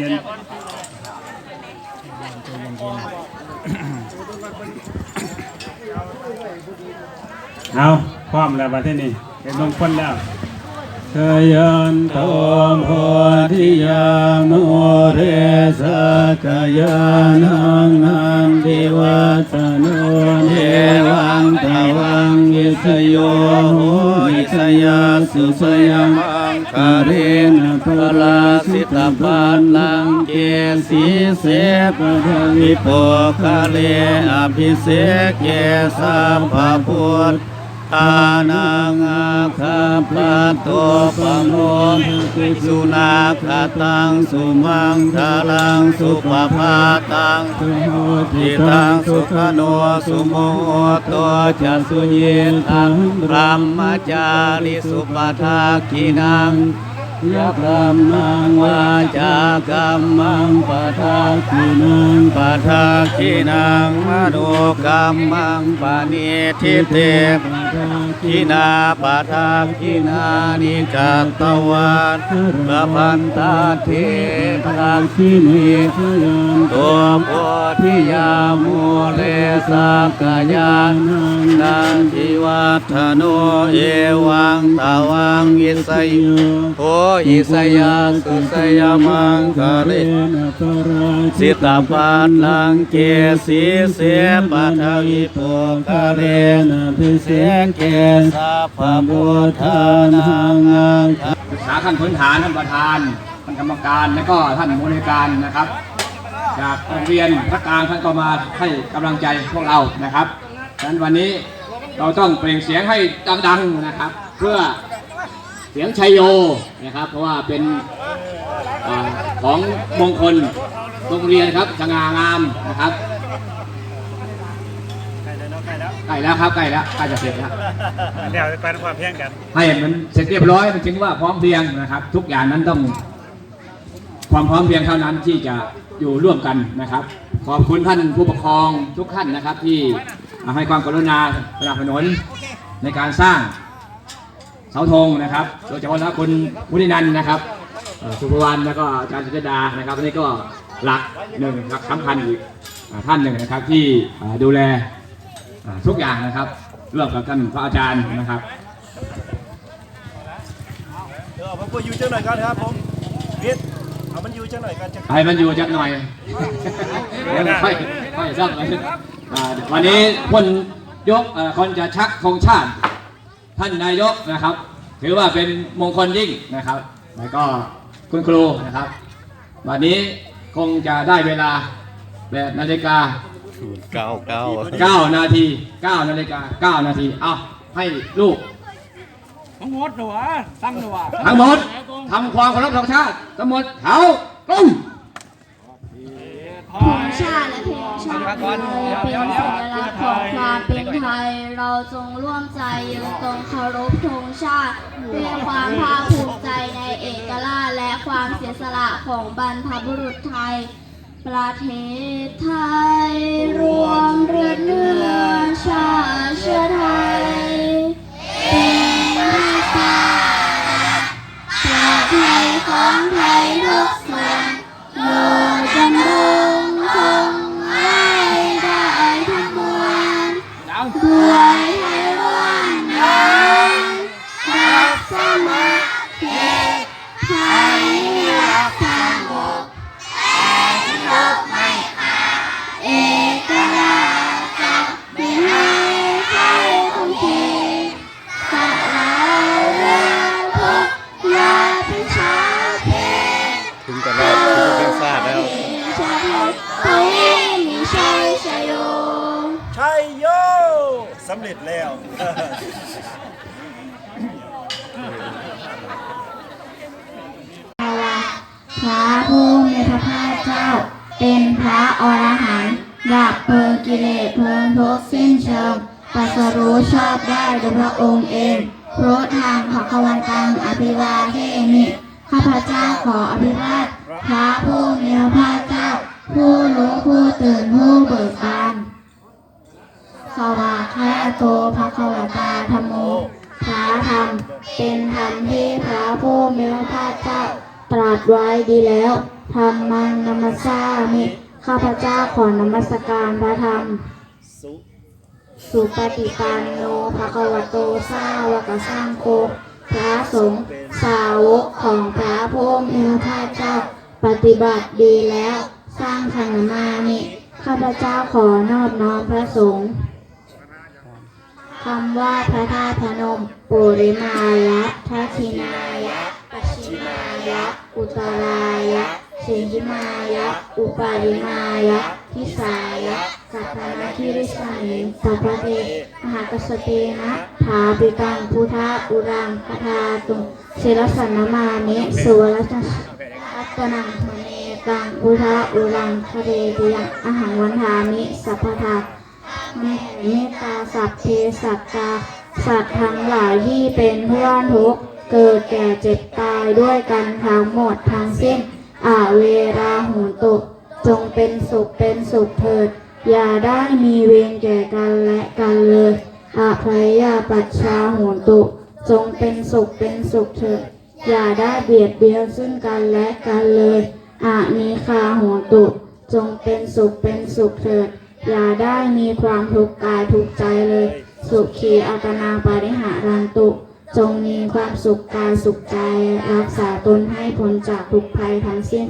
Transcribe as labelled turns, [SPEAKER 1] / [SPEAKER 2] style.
[SPEAKER 1] เย็นเอาพร้อมแล้วบัดนี้เป็นมงคลแล้วชยันโตโพธิยามุเรสกยานังนันทิวัตโนเทวังตวังยิสโยโห สุสยามังคาเรนปลาสิตาปานลังเกสีเสปะทวิโปคาเลอภิเสกเกสัมภพุทธ อานังอาคาพระโตปโมทิสุนาคาตังสุมังคาลังสุปภาตังสุโหติตังสุขโนสุโมโตจันสุยิตังระมมจาริสุปทากินังยักรำมังวาจากรรมังปะทาคินังปะทาคินังมโนกรรมังปานิทิเตปะ ทินาปะทาคินานิจัตตวันพระพันตาเทพราคินีตัวโพธิยามูเลสักกายานังนันทิวัฒโนเอวังตาวังอิสยโออิสยาสุสยามังคะเรนสิตาปันลังเกสีเสปัทวิโปคะเรนพิเศษเกสัพพพุทธานังอังค
[SPEAKER 2] ปรึกษาขั้นพื้นฐานท่านประธานท่านกรรมการและก็ท่านบริการนะครับ จากโรงเรียนพระกลางท่านก็มาให้กำลังใจพวกเรานะครับฉะนั้นวันนี้เราต้องเปล่งเสียงให้ดังๆนะครับ เพื่อเสียงชัยโยนะครับ เพราะว่าเป็นอของมงคลโรงเรียนครับสง่างามนะครับใกล้แล้วครับใกล้แล้วใกล้จะเสร็จแล้ว
[SPEAKER 3] เดี๋ยวไปความเพียงกัน
[SPEAKER 2] ให้มันเสร็จเรียบร้อยมันจึงว่าพร้อมเพรียงนะครับ ทุกอย่างนั้นต้องความพร้อมเพรียงเท่านั้นที่จะอยู่ร่วมกันนะครับ ขอบคุณท่านผู้ปกครองทุกท่านนะครับ ที่ให้ความกรุณาสนับสนุนในการสร้างเสาธงนะครับ โดยเฉพาะแล้วคุณวุฒินันท์นะครับเอ่อสุภวรรณแล้วก็อาจารย์สุจดานะครับอันนี้ก็หลักหนึ่งหลักสำคัญอีกอ่าท่านหนึ่งนะครับที่อ่าดูแล อ่าทุกอย่างนะครับร่วมกับท่านพระอาจารย์นะครับ
[SPEAKER 3] เดี๋ยวเอาผมไปอยู่เจ้าหน่อยกันครับผมพิษเอามันอยู่เจ้าหน่อยกันจะ
[SPEAKER 2] ให้มันอยู่จักหน่อย เดี๋ยวค่อยค่อยสักอ่าวันนี้คนยกเอ่อคนจะชักธงชาติ ท่านนายกนะครับ ถือว่าเป็นมงคลยิ่งนะครับ แล้วก็คุณครูนะครับ วันนี้คงจะได้เวลาแบบนาฬิกา
[SPEAKER 4] เก้าเก้า
[SPEAKER 2] 9นาที9นาฬิกา9นาทีเอาให้ลูก
[SPEAKER 5] ทั้งหมดหนูวะตั้งหนูวะ
[SPEAKER 2] ทั้งหมดทำความเคารพธงชาติทั้งหมดเขากลุ่ม
[SPEAKER 6] ธงชาติและเพลงชาติไทยเป็นสัญลักษณ์ของความเป็นไทย เราจงร่วมใจยืนตรงเคารพธงชาติด้วยความภาคภูมิใจในเอกราชและความเสียสละของบรรพบุรุษไทย ประเทศไทย รวมเรือเนื้อชาเชื้อไทย เป็นที่สามประเทศของไทยทุกส่วนโยู่ด ชัยโย
[SPEAKER 3] สำเร็จแล้ว
[SPEAKER 6] พระผู้มีพระภาคเจ้า เป็นพระอรหันต์ดับเพลิงกิเลสเพลิงทุกข์สิ้นเชิงตรัสรู้ชอบได้โดยพระองค์เองพระทางภควันตังอภิวาเทมิข้าพเจ้าขออภิวาทพระผู้มีพระภาคเจ้า ผู้รู้ผู้ตื่นผู้ สไว้ดีแล้วธรรมังนัมสสามิข้าพเจ้าขอนมัสการพระธรรม
[SPEAKER 3] สุ
[SPEAKER 6] ปฏิปันโนภะคะวะโตสาวกสังโฆพระสงฆ์สาวกของพระพุทธเจ้า ปฏิบัติดีแล้ว สร้างธรรมานิข้าพเจ้าขอนอบน้อมพระสงฆ์คำว่าพระธาตุพนมปุริมายะทัชินายะ ปัชชิมายะ อุตรายะเสหิมายะ อุปาริมายะทิสายะสัพพนาคิริสานิสัพพเทมหากัสเตนะถาปิตังพุทธอุรังคทาตุงเสรสันนมานิสุวรัชรัตนังมเนตังพุทธอุรังคเรติยังอหังวันทามิสัพพทาเมตตาสัพเพสัตตาสัตว์ทั้งหลายที่เป็นเพื่อนทุกข์ เกิดแก่เจ็บตายด้วยกันทั้งหมดทั้งสิ้นอาเวราหูตุจงเป็นสุขเป็นสุขเถิด อย่าได้มีเวรแก่กันและกันเลยอาภยยาปัชชาหนตุ จงเป็นสุขเป็นสุขเถิด อย่าได้เบียดเบียนซึ่งกันและกันเลยอานิคาหนตุ จงเป็นสุขเป็นสุขเถิด อย่าได้มีความทุกข์กายทุกข์ใจเลย สุขีอัตนาปาริหารันตุ จงมีความสุขกายสุขใจ รักษาตนให้พ้นจากทุกภัยทั้งสิ้น